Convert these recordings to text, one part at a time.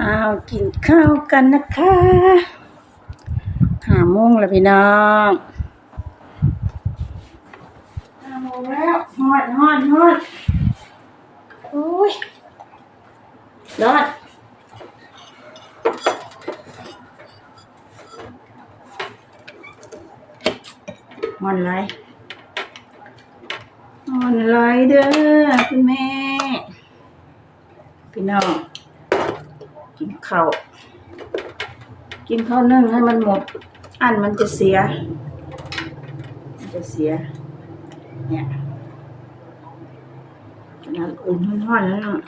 อ้าวกินข้าวกันนะคะห้าโมงแล้วพี่น้องห้าโมงแล้วฮอดฮอดฮอดโอ้ยรอนฮอนไรฮอนไรเด้อคุณแม่ พี่น้อง ข้าวกินข้าวนึ่งให้มันหมด อันมันจะเสีย มันจะเสีย เนี่ยน้ำอุ่นห้อนๆแล้วเนาะ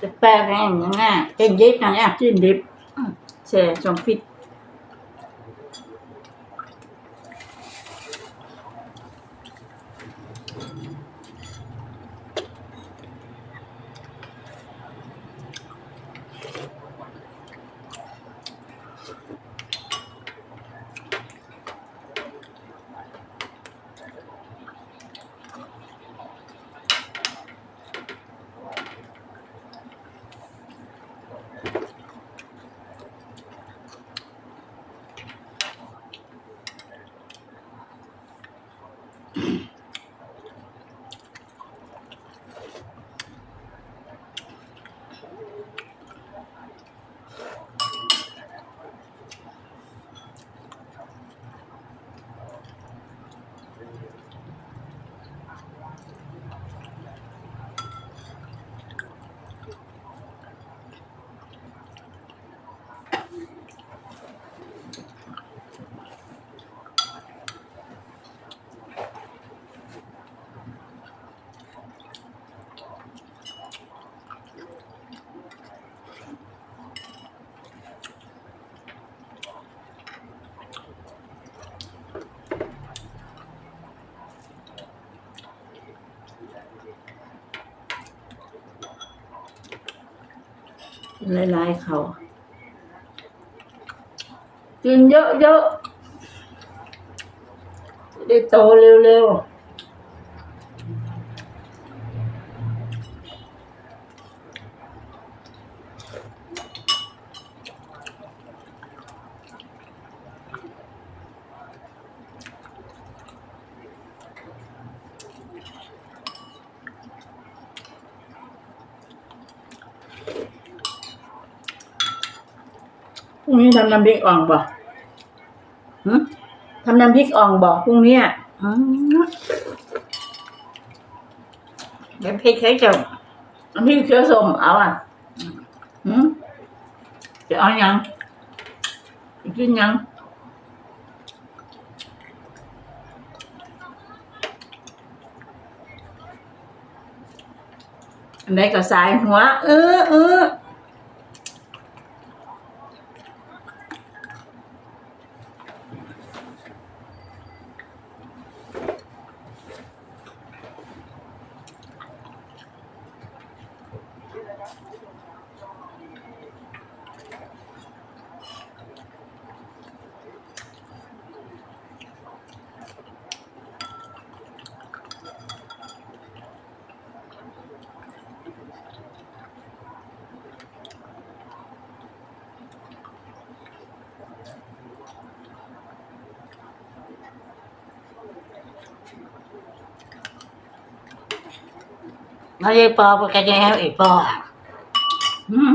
จะแปลงแรงยังไงเต้นยิบนะเนี่ยจิ้นดิบอืมแช่จอมฟิต หลายๆเขากินเยอะๆจะได้โตเร็วๆ รุ่งนี้ทำน้ำพริกอ่องป่ะหึทำน้ำพริกอ่องบอกพรุ่งนี้อะอืมเดี๋ยวพริกให้จบน้ำพริกเชื้อส้มเอาอะจะเอายังจะกินยังอันไหนก็สายหัว เออเออ มาเลยปอปกันแนวอีปอหืม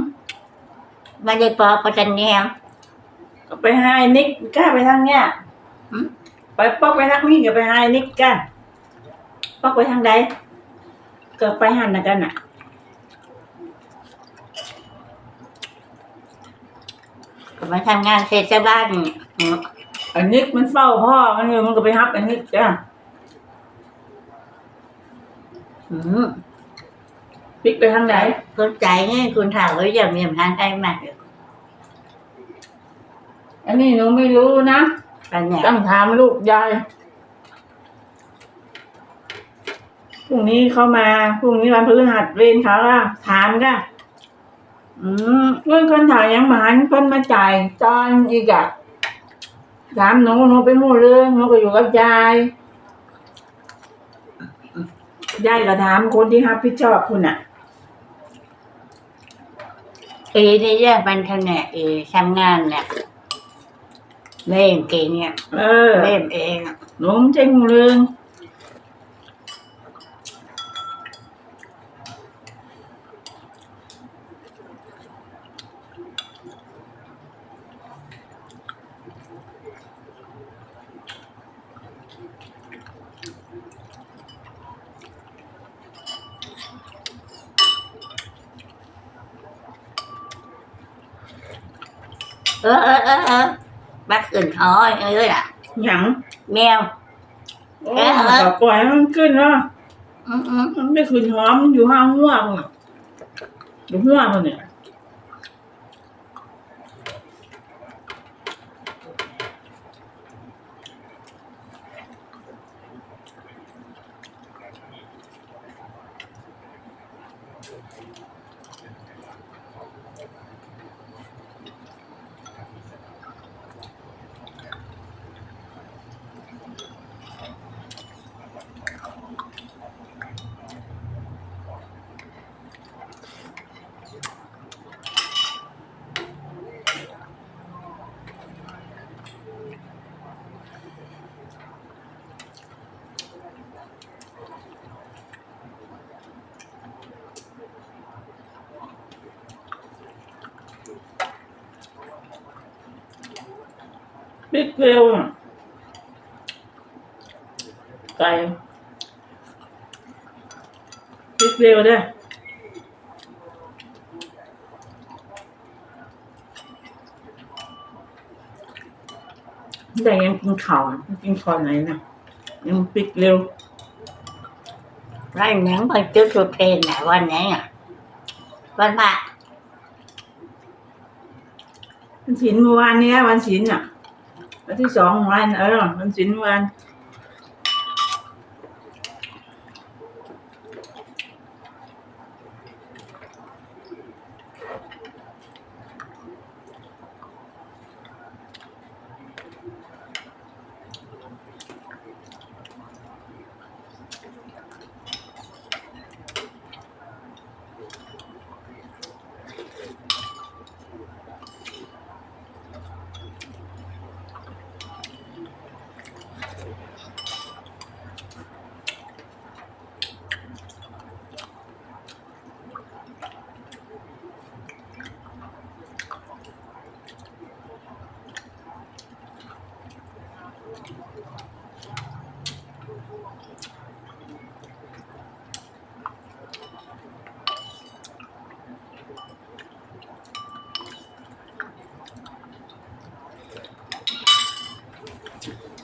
มาเลยปอปกันแนวก็ไปให้นิกกล้าไปทางเนี้ยหืมไปปอกไปทางนี้ก็ไปให้นิกกล้าปอกไปทางใดก็ไปหันนะกันอะก็มาทำงานเสร็จจะบ้านอืมอันนิกมันเฝ้าพ่อมันอยู่มันก็ไปฮับอันนิกจ้าอืมพ ลิกไปทางไหนคุณใจเนี่ยคุณถามว่าอย่ามีทางใครมาอันนี้หนูไม่รู้นะปัญญาต้องถามลูกยายพรุ่งนี้เขามาพรุ่งนี้วันพฤหัสเวรเขาละถามก็อืมเงินคนถ่ายยังมาหันคนมาจ่ายตอนอีกอะถามหนูหนูไปหมู่เรื่องหนูก็อยู่กับยายยายก็ถามคนที่รับผิดชอบคุณอะ เอเนี่ยแยกมันทำเนี่ยเอทำงานเนี่ยเล่นเก่งเนี่ย เออ เล่นเองอะหนุ่มเจ้งเรือง เออเออเออเออบักอื่นท้อยเออล่ะ หยังแมว โอ้เออเออก็ปล่อยให้มันขึ้นเนาะอืมอืมมันไม่ขึ้นหอมมันอยู่ห้างหัวมึงอะอยู่หัวมันเนี่ย บิ๊กเวลอะไก่บิ๊กเวลเด้อแต่ยังกินข่าวอะกินข้าวไหนนะยังปิดเร็วไรหนังไปจุดสุดเพลนน่ะวันไหนอะวันพระวันศิลเมื่อวานเนี้ยวันศิลอะ วันที่สองของวันเออวันศิลเมื่อวาน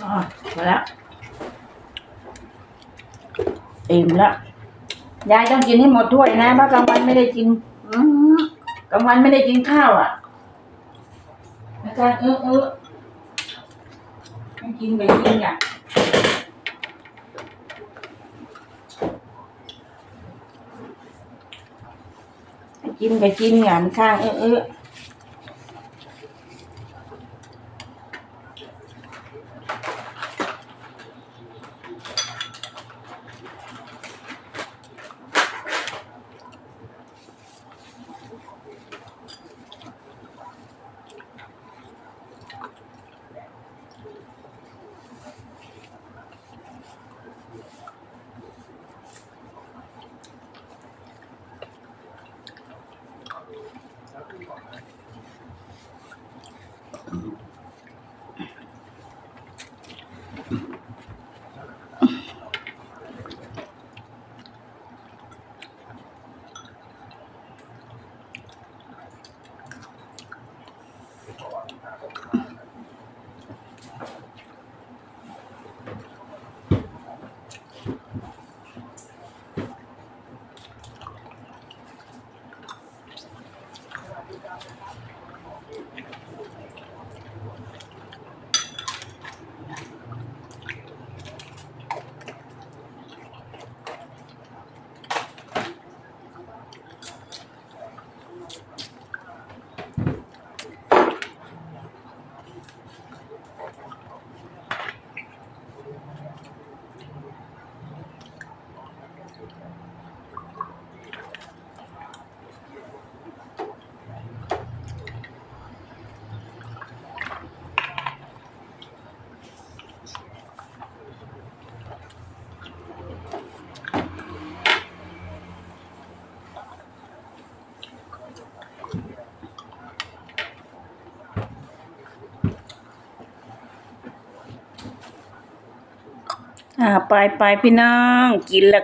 อ๋อ มาแล้วอิ่มแล้วยายต้องกินให้หมดถ้วยนะเพราะกลางวันไม่ได้กินอืกลางวันไม่ได้กินข้าวอะอาจารย์เออเออไม่กินไปกินอะกินไปกินอะมันข้างเออเออ อ่าไปไปพี่น้อง กินแล้ว